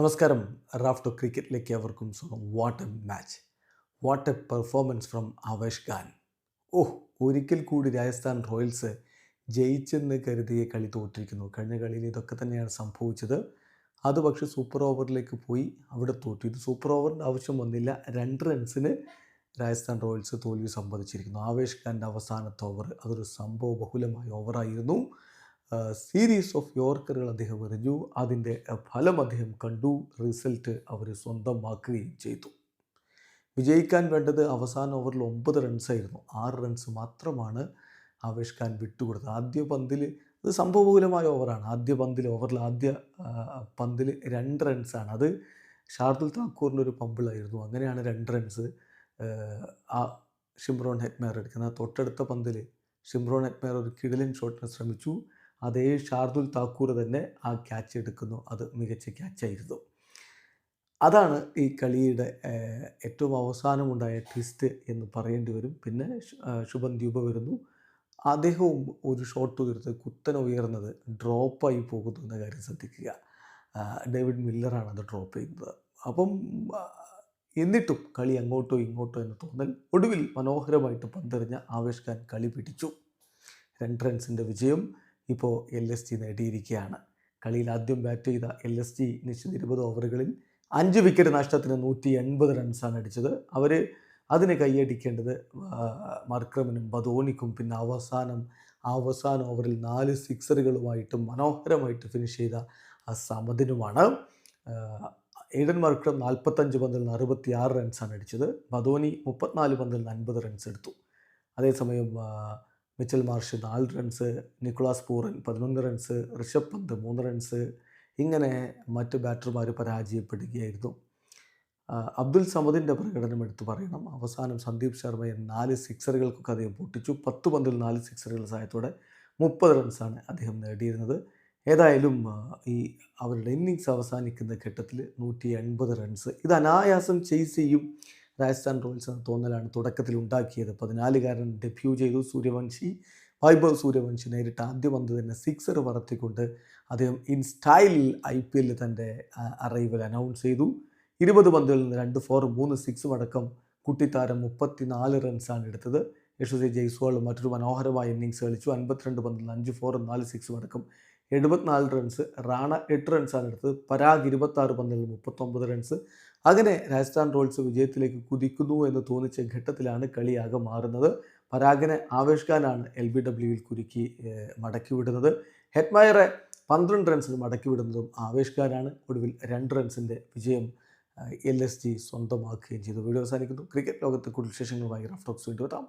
നമസ്കാരം. റാഫ്റ്റോ ക്രിക്കറ്റിലേക്ക് അവർക്കും സ്വാഗതം. What a match what a performance from Avesh Khan. Oh ഒരിക്കൽ കൂടി രാജസ്ഥാൻ റോയൽസ് ജയിച്ചെന്ന് കരുതിയ കളി തോറ്റിരിക്കുന്നു. കഴിഞ്ഞ കളിയിൽ ഇതൊക്കെ തന്നെയാണ് സംഭവിച്ചത്. അത് പക്ഷേ സൂപ്പർ ഓവറിലേക്ക് പോയി. അവിടെ തോറ്റു. ഇത് സൂപ്പർ ഓവറിന്റെ ആവശ്യം വന്നില്ല. രണ്ട് റൺസിന് രാജസ്ഥാൻ റോയൽസ് തോൽവി സംഭവിച്ചിരിക്കുന്നു ആവേഷ് ഖാന്റെ അവസാനത്തെ ഓവർ അതൊരു സംഭവ ബഹുലമായ ഓവറായിരുന്നു സീരീസ് ഓഫ് യോർക്കറുകൾ അദ്ദേഹം എറിഞ്ഞു. അതിന്റെ ഫലം അദ്ദേഹം കണ്ടു. റിസൾട്ട് അവർ സ്വന്തമാക്കുകയും ചെയ്തു. വിജയിക്കാൻ വേണ്ടത് അവസാന ഓവറിൽ ഒമ്പത് റൺസായിരുന്നു ആറ് റൺസ് മാത്രമാണ് ആവേഷ് ഖാൻ വിട്ടുകൊടുത്തത്. ആദ്യ പന്തിൽ അത് സംഭവകൂലമായ ഓവറാണ് ആദ്യ പന്തിൽ ഓവറിൽ ആദ്യ പന്തിൽ രണ്ട് റൺസാണ് അത് ഷാർദുൽ താക്കൂറിന്റെ ഒരു പമ്പിളായിരുന്നു അങ്ങനെയാണ് രണ്ട് റൺസ് ആ ഷിംറോൺ ഹെറ്റ്മേർ എടുക്കുന്നത്. തൊട്ടടുത്ത പന്തിൽ ഷിംറോൺ ഹെറ്റ്മയർ ഒരു കിടിലൻ ഷോട്ടിന് ശ്രമിച്ചു. അതേ ഷാർദുൽ താക്കൂർ തന്നെ ആ ക്യാച്ച് എടുക്കുന്നു. അത് മികച്ച ക്യാച്ചായിരുന്നു അതാണ് ഈ കളിയുടെ ഏറ്റവും അവസാനമുണ്ടായ ട്വിസ്റ്റ് എന്ന് പറയേണ്ടി വരും. പിന്നെ ശുഭൻ ദ്യൂപ വരുന്നു. അദ്ദേഹവും ഒരു ഷോട്ട് ഉയർത്ത് കുത്തനെ ഉയർന്നത് ഡ്രോപ്പായി പോകുന്നു എന്ന കാര്യം ശ്രദ്ധിക്കുക. ഡേവിഡ് മില്ലറാണ് അത് ഡ്രോപ്പ് ചെയ്യുന്നത്. അപ്പം എന്നിട്ടും കളി അങ്ങോട്ടോ ഇങ്ങോട്ടോ എന്ന് തോന്നൽ ഒടുവിൽ മനോഹരമായിട്ട് പന്തെറിഞ്ഞ ആവേശ് ഖാൻ കളി പിടിച്ചു. രണ്ട് റൺസിന്റെ വിജയം. ഇപ്പോൾ എൽ എസ് ജി നേടിയിരിക്കുകയാണ്. കളിയിൽ ആദ്യം ബാറ്റ് ചെയ്ത എൽ എസ് ജി നിശ്ചിത ഇരുപത് ഓവറുകളിൽ അഞ്ച് വിക്കറ്റ് നഷ്ടത്തിന് നൂറ്റി എൺപത് റൺസാണ് അടിച്ചത്. അവർ അതിന് കൈയടിക്കേണ്ടത് മർക്രമിനും ബദോണിക്കും. പിന്നെ അവസാനം അവസാന ഓവറിൽ നാല് സിക്സറുകളുമായിട്ട് മനോഹരമായിട്ട് ഫിനിഷ് ചെയ്ത ആ സമദിനുമാണ്. ഏഡൻ മർക്രം നാൽപ്പത്തഞ്ച് പന്തിൽ നിന്ന് അറുപത്തി ആറ് റൺസാണ് അടിച്ചത്. ബദോനി മുപ്പത്തിനാല് പന്തിൽ നിന്ന് അൻപത് റൺസ് എടുത്തു. അതേസമയം മിച്ചൽ മാർഷ് നാല് റൺസ് നിക്കോളാസ് പൂറൻ പതിനൊന്ന് റൺസ് ഋഷഭ് പന്ത് മൂന്ന് റൺസ് ഇങ്ങനെ മറ്റ് ബാറ്റർമാർ പരാജയപ്പെടുകയായിരുന്നു. അബ്ദുൽ സമദിന്റെ പ്രകടനം എടുത്തു പറയണം. അവസാനം സന്ദീപ് ശർമ്മയെ നാല് സിക്സറുകൾക്കൊക്കെ അദ്ദേഹം പൊട്ടിച്ചു. പത്ത് പന്തിൽ നാല് സിക്സറുകളുടെ സഹായത്തോടെ മുപ്പത് റൺസാണ് അദ്ദേഹം നേടിയിരുന്നത്. ഏതായാലും ഈ അവരുടെ ഇന്നിങ്സ് അവസാനിക്കുന്ന ഘട്ടത്തിൽ നൂറ്റി എൺപത് റൺസ്. ഇത് അനായാസം ചെയ്സ് ചെയ്യും. രാജസ്ഥാൻ റോയൽസ് എന്ന തോന്നലാണ് തുടക്കത്തിൽ ഉണ്ടാക്കിയത്. പതിനാലുകാരൻ ഡെബ്യൂ ചെയ്തു സൂര്യവംശി. വൈഭവ് സൂര്യവംശി നേരിട്ട് ആദ്യ പന്ത് തന്നെ സിക്സർ പറത്തിക്കൊണ്ട് അദ്ദേഹം ഇൻ സ്റ്റൈലിൽ ഐ പി എല്ലിൽ തന്റെ അറൈവൽ അനൗൺസ് ചെയ്തു. ഇരുപത് പന്തുകളിൽ നിന്ന് രണ്ട് ഫോർ മൂന്ന് സിക്സും അടക്കം കുട്ടിത്താരം മുപ്പത്തിനാല് റൺസാണ് എടുത്തത്. യശസ്വി ജയ്സ്വാൾ മറ്റൊരു മനോഹരമായ ഇന്നിങ്സ് കളിച്ചു. അൻപത്തിരണ്ട് പന്തിൽ അഞ്ച് ഫോറും നാല് സിക്സും അടക്കം എഴുപത്തിനാല് റൺസ് റാണ എട്ട് റൺസാണ് എടുത്തത്. പരാഗ് ഇരുപത്താറ് പന്തിൽ മുപ്പത്തൊമ്പത് റൺസ് അങ്ങനെ രാജസ്ഥാൻ റോയൽസ് വിജയത്തിലേക്ക് കുതിക്കുന്നു എന്ന് തോന്നിച്ച ഘട്ടത്തിലാണ് കളിയാകെ മാറുന്നത്. പരാഗിനെ ആവേഷ് ഖാനാണ് എൽ ബി ഡബ്ല്യുവിൽ കുരുക്കി മടക്കി വിടുന്നത്. ഹെറ്റ്മയറെ പന്ത്രണ്ട് റൺസിന് മടക്കി വിടുന്നതും ആവേഷ് ഖാനാണ് ഒടുവിൽ രണ്ട് റൺസിന്റെ വിജയം എൽ എസ് ജി സ്വന്തമാക്കുകയും ചെയ്തു. വീഡിയോ അവസാനിക്കുന്നു. ക്രിക്കറ്റ് ലോകത്തെ കൂടുതൽ വിശേഷങ്ങളുമായി റഫ് ടോക്സ് വീണ്ടും